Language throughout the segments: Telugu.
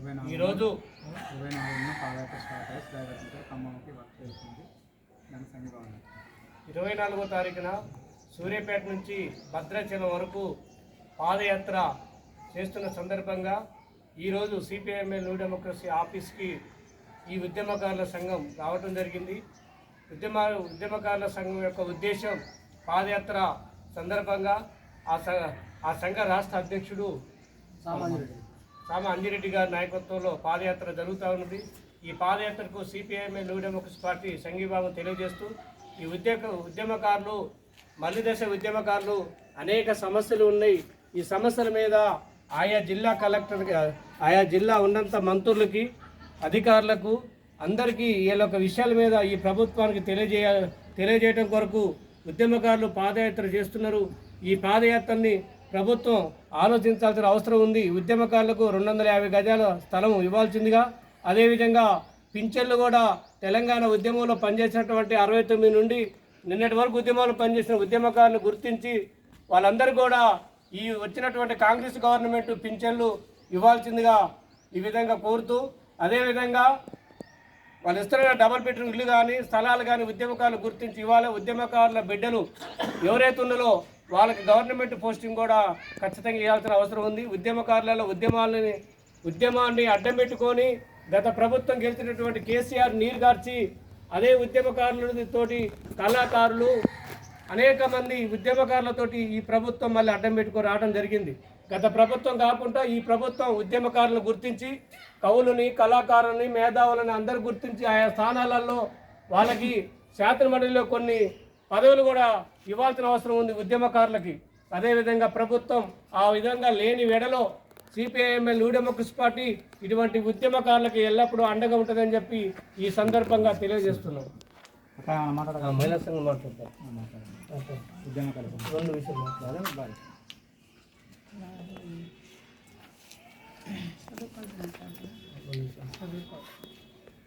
ఇరవై నాలుగు ఈరోజు ఇరవై నాలుగున పాదయాత్ర స్టార్ట్ అయ్యి ఖమ్మంకి వర్క్ చేస్తుంది. దాని ఇరవై నాలుగో తారీఖున సూర్యాపేట నుంచి భద్రాచలం వరకు పాదయాత్ర చేస్తున్న సందర్భంగా ఈరోజు సిపిఐఎంఎల్ న్యూ డెమోక్రసీ ఆఫీస్కి ఈ ఉద్యమకారుల సంఘం రావటం జరిగింది. ఉద్యమ ఉద్యమకారుల సంఘం యొక్క ఉద్దేశం పాదయాత్ర సందర్భంగా ఆ స- ఆ సంఘ రాష్ట్ర అధ్యక్షుడు రామ అంజిరెడ్డి గారి నాయకత్వంలో పాదయాత్ర జరుగుతూ ఉన్నది. ఈ పాదయాత్రకు సిపిఐఎంఏ న్యూ డెమోక్రసీ పార్టీ సంఘీభావం తెలియజేస్తూ ఈ ఉద్యమ ఉద్యమకారులు మల్లిదశ ఉద్యమకారులు అనేక సమస్యలు ఉన్నాయి. ఈ సమస్యల మీద ఆయా జిల్లా కలెక్టర్ ఆయా జిల్లా ఉన్నంత మంత్రులకి అధికారులకు అందరికీ వీళ్ళ విషయాల మీద ఈ ప్రభుత్వానికి తెలియజేయ తెలియజేయడం కొరకు ఉద్యమకారులు పాదయాత్ర చేస్తున్నారు. ఈ పాదయాత్రని ప్రభుత్వం ఆలోచించాల్సిన అవసరం ఉంది. ఉద్యమకారులకు రెండు వందల యాభై గజాల స్థలం ఇవ్వాల్సిందిగా. అదేవిధంగా పింఛన్లు కూడా తెలంగాణ ఉద్యమంలో పనిచేసినటువంటి అరవై తొమ్మిది నుండి నిన్నటి వరకు ఉద్యమంలో పనిచేసిన ఉద్యమకారులు గుర్తించి వాళ్ళందరూ కూడా ఈ వచ్చినటువంటి కాంగ్రెస్ గవర్నమెంట్ పింఛన్లు ఇవ్వాల్సిందిగా ఈ విధంగా కోరుతూ అదేవిధంగా వాళ్ళు ఇస్తున్న డబల్ బెడ్రూమ్ ఇల్లు కానీ స్థలాలు కానీ ఉద్యమకారులు గుర్తించి ఇవాళ ఉద్యమకారుల బిడ్డలు ఎవరైతే ఉన్నారో వాళ్ళకి గవర్నమెంట్ పోస్టింగ్ కూడా ఖచ్చితంగా ఇవ్వాల్సిన అవసరం ఉంది. ఉద్యమకారులలో ఉద్యమాలని ఉద్యమాన్ని అడ్డం పెట్టుకొని గత ప్రభుత్వం గెలిచినటువంటి కేసీఆర్ నీరుగార్చి అదే ఉద్యమకారులతోటి కళాకారులు అనేక మంది ఉద్యమకారులతోటి ఈ ప్రభుత్వం మళ్ళీ అడ్డం పెట్టుకొని రావడం జరిగింది. గత ప్రభుత్వం కాకుండా ఈ ప్రభుత్వం ఉద్యమకారులను గుర్తించి కవులని కళాకారులని మేధావులని అందరూ గుర్తించి ఆయా స్థానాలలో వాళ్ళకి శాసనమండలిలో కొన్ని పదవులు కూడా ఇవ్వాల్సిన అవసరం ఉంది ఉద్యమకారులకి. అదేవిధంగా ప్రభుత్వం ఆ విధంగా లేని వెడలో సిపిఐఎంఎల్ న్యూ డెమోక్రసీ పార్టీ ఇటువంటి ఉద్యమకారులకి ఎల్లప్పుడూ అండగా ఉంటుందని చెప్పి ఈ సందర్భంగా తెలియజేస్తున్నాం. మహిళా సంఘం మాట్లాడతారు ఉద్యమకారులు. రెండు విషయాలు మాట్లాడాలి బాయ్.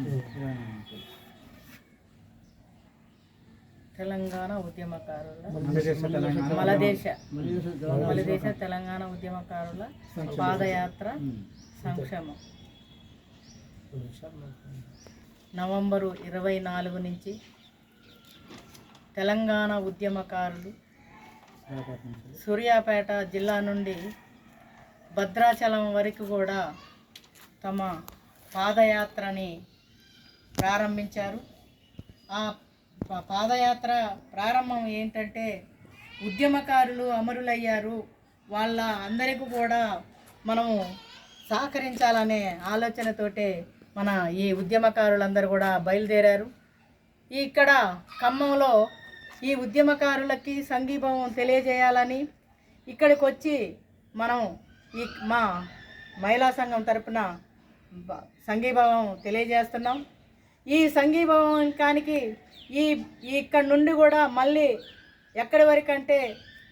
ఇరవై నాలుగు తెలంగాణ ఉద్యమకారుల మలదేశ మలదేశ. తెలంగాణ ఉద్యమకారుల పాదయాత్ర సంక్షేమం. నవంబరు ఇరవై నాలుగు నుంచి తెలంగాణ ఉద్యమకారులు సూర్యాపేట జిల్లా నుండి భద్రాచలం వరకు కూడా తమ పాదయాత్రని ప్రారంభించారు. ఆ పాదయాత్ర ప్రారంభం ఏంటంటే ఉద్యమకారులు అమరులయ్యారు. వాళ్ళ అందరికీ కూడా మనము సహకరించాలనే ఆలోచనతోటే మన ఈ ఉద్యమకారులందరూ కూడా బయలుదేరారు. ఇక్కడ ఖమ్మంలో ఈ ఉద్యమకారులకి సంఘీభావం తెలియజేయాలని ఇక్కడికి వచ్చి మనం ఈ మా మహిళా సంఘం తరపున సంఘీభావం తెలియజేస్తున్నాం. ఈ సంఘీభావానికి ఈ ఈ ఇక్కడ నుండి కూడా మళ్ళీ ఎక్కడి వరకు అంటే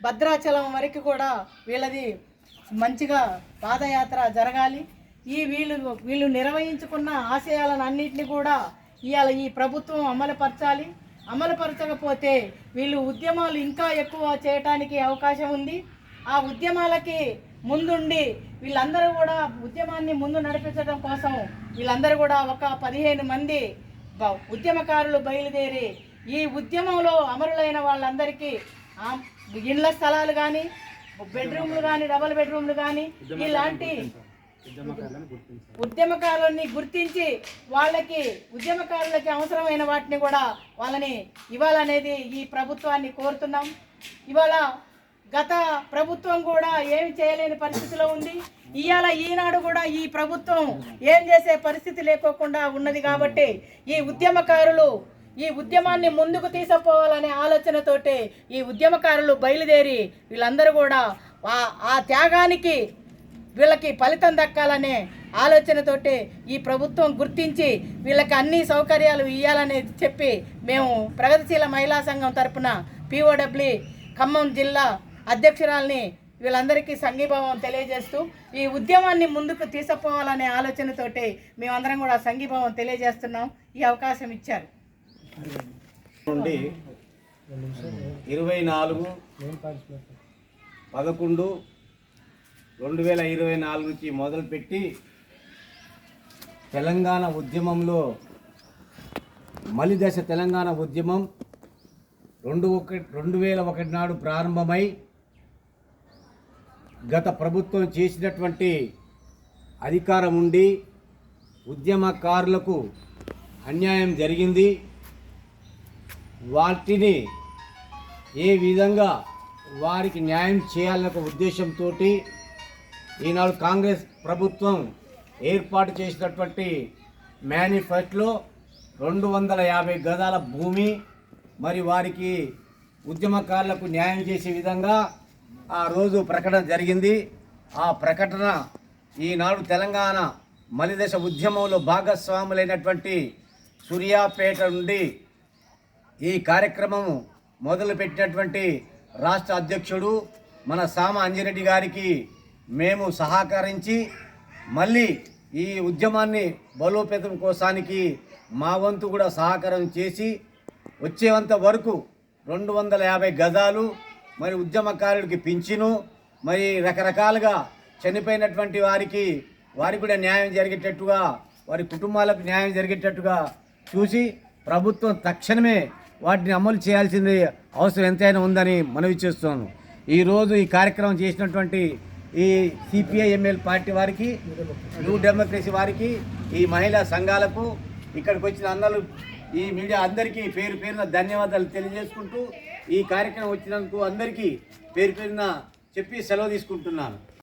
భద్రాచలం వరకు కూడా వీళ్ళది మంచిగా పాదయాత్ర జరగాలి. ఈ వీళ్ళు వీళ్ళు నిర్వహించుకున్న ఆశయాలను అన్నింటినీ కూడా ఇవాళ ఈ ప్రభుత్వం అమలుపరచాలి. అమలుపరచకపోతే వీళ్ళు ఉద్యమాలు ఇంకా ఎక్కువ చేయటానికి అవకాశం ఉంది. ఆ ఉద్యమాలకి ముందుండి వీళ్ళందరూ కూడా ఉద్యమాన్ని ముందు నడిపించడం కోసం వీళ్ళందరూ కూడా ఒక పదిహేను మంది ఉద్యమకారులు బయలుదేరి ఈ ఉద్యమంలో అమరులైన వాళ్ళందరికీ ఇండ్ల స్థలాలు కానీ బెడ్రూమ్లు కానీ డబల్ బెడ్రూమ్లు కానీ ఇలాంటి ఉద్యమకారులని గుర్తించి వాళ్ళకి ఉద్యమకారులకి అవసరమైన వాటిని కూడా వాళ్ళని ఇవ్వాలనేది ఈ ప్రభుత్వాన్ని కోరుతున్నాం. ఇవాళ గత ప్రభుత్వం కూడా ఏమి చేయలేని పరిస్థితిలో ఉంది. ఇవాళ ఈనాడు కూడా ఈ ప్రభుత్వం ఏం చేసే పరిస్థితి లేకోకుండా ఉన్నది కాబట్టి ఈ ఉద్యమకారులు ఈ ఉద్యమాన్ని ముందుకు తీసుకుపోవాలనే ఆలోచనతోటే ఈ ఉద్యమకారులు బయలుదేరి వీళ్ళందరూ కూడా ఆ- ఆ త్యాగానికి వీళ్ళకి ఫలితం దక్కాలనే ఆలోచనతోటి ఈ ప్రభుత్వం గుర్తించి వీళ్ళకి అన్ని సౌకర్యాలు ఇవ్వాలని చెప్పి మేము ప్రగతిశీల మహిళా సంఘం తరపున పిఓడబ్ల్యూ ఖమ్మం జిల్లా అధ్యక్షురాల్ని వీళ్ళందరికీ సంఘీభావం తెలియజేస్తూ ఈ ఉద్యమాన్ని ముందుకు తీసుకుపోవాలనే ఆలోచనతోటి మేమందరం కూడా సంఘీభావం తెలియజేస్తున్నాం. ఈ అవకాశం ఇచ్చారు. నుండి ఇరవై నాలుగు పదకొండు రెండు వేల ఇరవై నాలుగు నుంచి మొదలుపెట్టి తెలంగాణ ఉద్యమంలో మలిదశ తెలంగాణ ఉద్యమం రెండు ఒకటి రెండు వేల ఒకటి నాడు ప్రారంభమై గత ప్రభుత్వం చేసినటువంటి అధికారం ఉండి ఉద్యమకారులకు అన్యాయం జరిగింది. వాటిని ఏ విధంగా వారికి న్యాయం చేయాలనే ఒక ఉద్దేశంతో ఈనాడు కాంగ్రెస్ ప్రభుత్వం ఏర్పాటు చేసినటువంటి మేనిఫెస్టోలో రెండు వందల యాభై గదాల భూమి మరి వారికి ఉద్యమకారులకు న్యాయం చేసే విధంగా ఆ రోజు ప్రకటన జరిగింది. ఆ ప్రకటన ఈనాడు తెలంగాణ మలిదశ ఉద్యమంలో భాగస్వాములైనటువంటి సూర్యాపేట నుండి ఈ కార్యక్రమం మొదలుపెట్టినటువంటి రాష్ట్ర అధ్యక్షుడు మన సామ అంజిరెడ్డి గారికి మేము సహకరించి మళ్ళీ ఈ ఉద్యమాన్ని బలోపేతం కోసానికి మా వంతు కూడా సహకారం చేసి వచ్చేంత వరకు రెండు వందల యాభై గజాలు మరి ఉద్యమకారుడికి పింఛను మరి రకరకాలుగా చనిపోయినటువంటి వారికి వారికి కూడా న్యాయం జరిగేటట్టుగా వారి కుటుంబాలకు న్యాయం జరిగేటట్టుగా చూసి ప్రభుత్వం తక్షణమే వాటిని అమలు చేయాల్సింది అవసరం ఎంతైనా ఉందని మనవి చేస్తున్నాను. ఈరోజు ఈ కార్యక్రమం చేసినటువంటి ఈ సిపిఐ ఎంఎల్ పార్టీ వారికి న్యూ డెమోక్రసీ వారికి ఈ మహిళా సంఘాలకు ఇక్కడికి వచ్చిన అందరూ ఈ మీడియా అందరికీ పేరు పేరున ధన్యవాదాలు తెలియజేసుకుంటూ ఈ కార్యక్రమం వచ్చినందుకు అందరికీ పేరు పేరున చెప్పి సెలవు తీసుకుంటున్నాను.